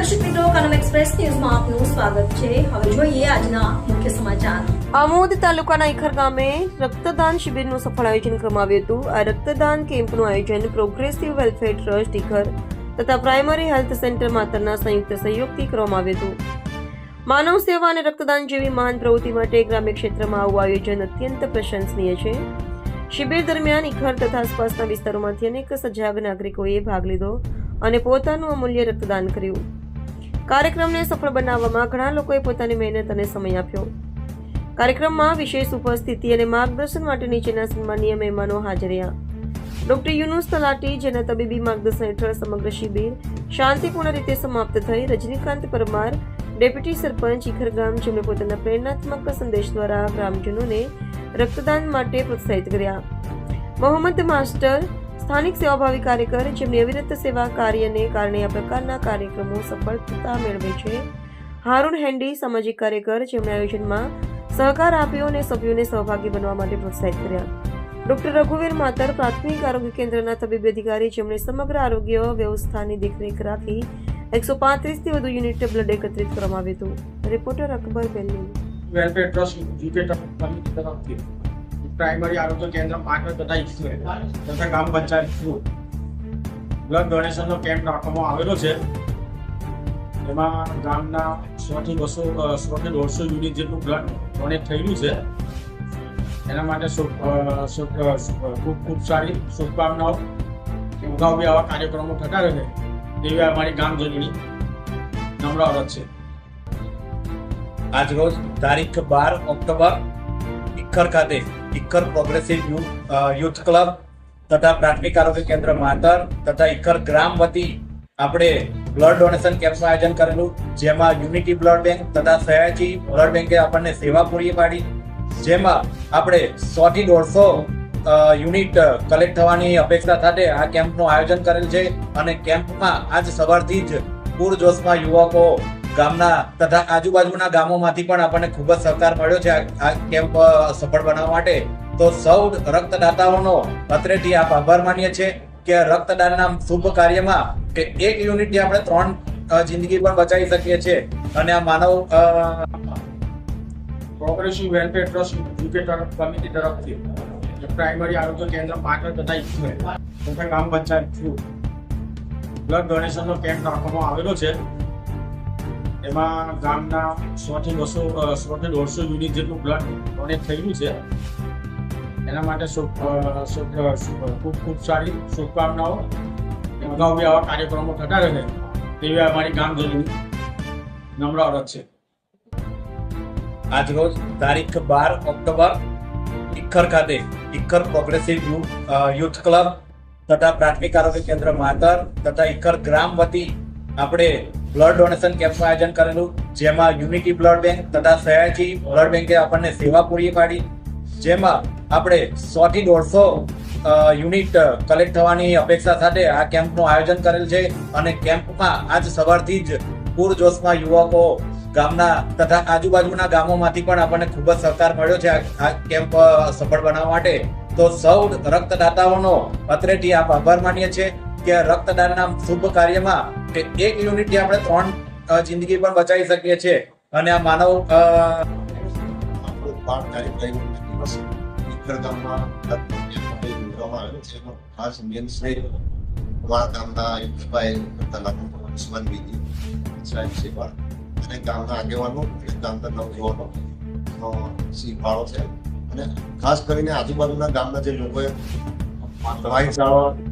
સફળ આયોજન કરવામાં આવ્યું હતું. આ રક્તદાન કેમ્પનું આયોજન પ્રોગ્રેસિવ વેલફેર ટ્રસ્ટ ઇખર તથા પ્રાઇમરી હેલ્થ સેન્ટર માતરના સંયુક્ત સહયોગથી કરવામાં આવ્યું હતું. માનવ સેવા અને રક્તદાન જેવી મહાન પ્રવૃત્તિ માટે ગ્રામ્ય ક્ષેત્રમાં આવું આયોજન અત્યંત પ્રશંસનીય છે. શિબિર દરમિયાન ઇખર તથા આસપાસના વિસ્તારોમાંથી અનેક સજાગ નાગરિકોએ ભાગ લીધો અને પોતાનું અમૂલ્ય રક્તદાન કર્યું. કાર્યક્રમને સફળ બનાવવામાં ઘણા લોકોએ પોતાની મહેનત અને સમય આપ્યો. કાર્યક્રમમાં વિશેષ ઉપસ્થિતિ અને માર્ગદર્શન માટે નીચેના સન્માનીય મહેમાનો હાજર રહ્યા. ડોક્ટર યુનુસ તલાટી, જેના તબીબી માર્ગદર્શન હેઠળ સમગ્ર શિબિર શાંતિપૂર્ણ રીતે સમાપ્ત થઈ, રજનીકાંત પરમાર, ડેપ્યુટી સરપંચ ઇખરગામ જેમણે પોતાના પ્રેરણાત્મક સંદેશ દ્વારા ગ્રામજનોને રક્તદાન માટે પ્રોત્સાહિત કર્યા. મોહમ્મદ માસ્ટર સ્થાનિક સેવાભાવી કાર્યકર જેમની અવિરત સેવા કાર્યને કારણે આ પ્રકારના કાર્યક્રમો સફળતા મેળવે છે. હારૂન હેન્ડી સામાજિક કાર્યકર જેમણે આયોજનમાં સહકાર આપ્યો અને સભ્યોને સહભાગી બનવા માટે પ્રોત્સાહિત કર્યા. ડોક્ટર રઘુવીર માતર પ્રાથમિક આરોગ્ય કેન્દ્રના તબીબી અધિકારી જેમણે સમગ્ર આરોગ્ય વ્યવસ્થાની દેખરેખ રાખી એકસો પાંત્રીસથી વધુ યુનિટ બ્લડ એકત્રિત કરવામાં આવ્યું હતું. Reporter Akbar Beli welfare trust તરફથી પ્રાઇમરી આરોગ્ય કેન્દ્ર પાટણ તથા ઇસ્યુ તથા ગ્રામ પંચાયત થ્રુ. બ્લડ ડોનેશનનો કેમ્પ રાખવામાં આવેલો છે. એમાં ગામના સો થી બસો સો થી દોઢસો યુનિટ જેટલું બ્લડ ડોનેટ થયેલું છે. એના માટે ખૂબ ખૂબ સારી શુભકામનાઓ. અગાઉ બી આવા કાર્યક્રમો થતા રહે એવી અમારી ગામજનોની નમ્ર અરજ છે. આજરોજ તારીખ બાર ઓક્ટોબર ઇક્કર ખાતે ઇક્કર પ્રોગ્રેસિવ યુથ ક્લબ તથા પ્રાથમિક આરોગ્ય કેન્દ્ર માતર તથા ઇક્કર ગ્રામ વતી આપણે બ્લડ ડોનેશન કેમ્પનું આયોજન કરેલું, જેમાં યુનિટી બ્લડ બેંક તથા સયાજી બ્લડ બેંકે આપણને સેવા પૂરી પાડી, જેમાં આપણે સો થી દોઢસો યુનિટ કલેક્ટ થવાની અપેક્ષા સાથે આ કેમ્પનું આયોજન કરેલ છે અને કેમ્પમાં આજ સવારથી જ પૂરજોશમાં યુવકો ગામના તથા આજુબાજુના ગામોમાંથી પણ આપણને ખૂબ જ સહકાર મળ્યો છે આ- કેમ્પ સફળ બનાવવા માટે. તો સૌ રક્તદાતાઓનો અત્રેથી આપ આભાર માનીએ છીએ કે રક્તદાનના શુભ કાર્યમાં કે એક યુનિટથી આપણે ત્રણ જિંદગી પણ બચાવી શકીએ છીએ. અને આ Manav progressive welfare trust UK તરફ કમિટી તરફથી પ્રાઇમરી આરોગ્ય કેન્દ્ર પાટણ તથા ઇસ્યુ તથા ગ્રામ પંચાયત થ્રુ બ્લડ ડોનેશનનો કેમ્પ રાખવામાં આવેલો છે. એમાં ગામના સો થી બસો અ, સો થી દોઢસો યુનિટ જેટલું બ્લડ ડોનેટ થયેલું છે. એના માટે ખૂબ ખૂબ સારી શુભકામનાઓ. અગાઉ બી આવા કાર્યક્રમો થતા રહે તેવી અમારી ગામજનોની નમ્ર અરજ છે. આજરોજ તારીખ બાર ઓક્ટોબર ઇખર ખાતે ઇખર પ્રોગ્રેસિવ યુથ ક્લબ તથા પ્રાથમિક આરોગ્ય કેન્દ્ર માતર તથા ઇખર ગ્રામ વતી આપણે બ્લડ ડોનેશન કેમ્પનું આયોજન કરેલું, જેમાં યુનિટી બ્લડ બેંક તથા સયાજી બ્લડ બેંકે આપણને સેવા પૂરી પાડી, જેમાં આપણે સો થી દોઢસો યુનિટ કલેક્ટ થવાની અપેક્ષા સાથે આ કેમ્પનું આયોજન કરેલ છે અને કેમ્પમાં આજ સવારથી જ પૂરજોશમાં યુવકો ગામના તથા આજુબાજુના ગામોમાંથી પણ આપણને ખૂબ જ સહકાર મળ્યો છે આ કેમ્પ સફળ બનાવવા માટે. તો સૌ રક્તદાતાઓનો અત્રેથી આપ આભાર માનીએ છીએ. કે રક્તદાનના શુભ કાર્યમાં કે એક યુનિટથી આપણે ત્રણ જિંદગી પણ બચાવી શકીએ છીએ. અને આ માનવ બાર તારીખ ખાસ મેન શ્રેય અમારા ગામના બીજી સાહેબ સેવા અને ગામના આગેવાનો અને ગામના નવયુવાનો નો સિંહ ફાળો છે. અને ખાસ કરીને આજુબાજુના ગામના જે લોકોએ ભાઈ ચાવડ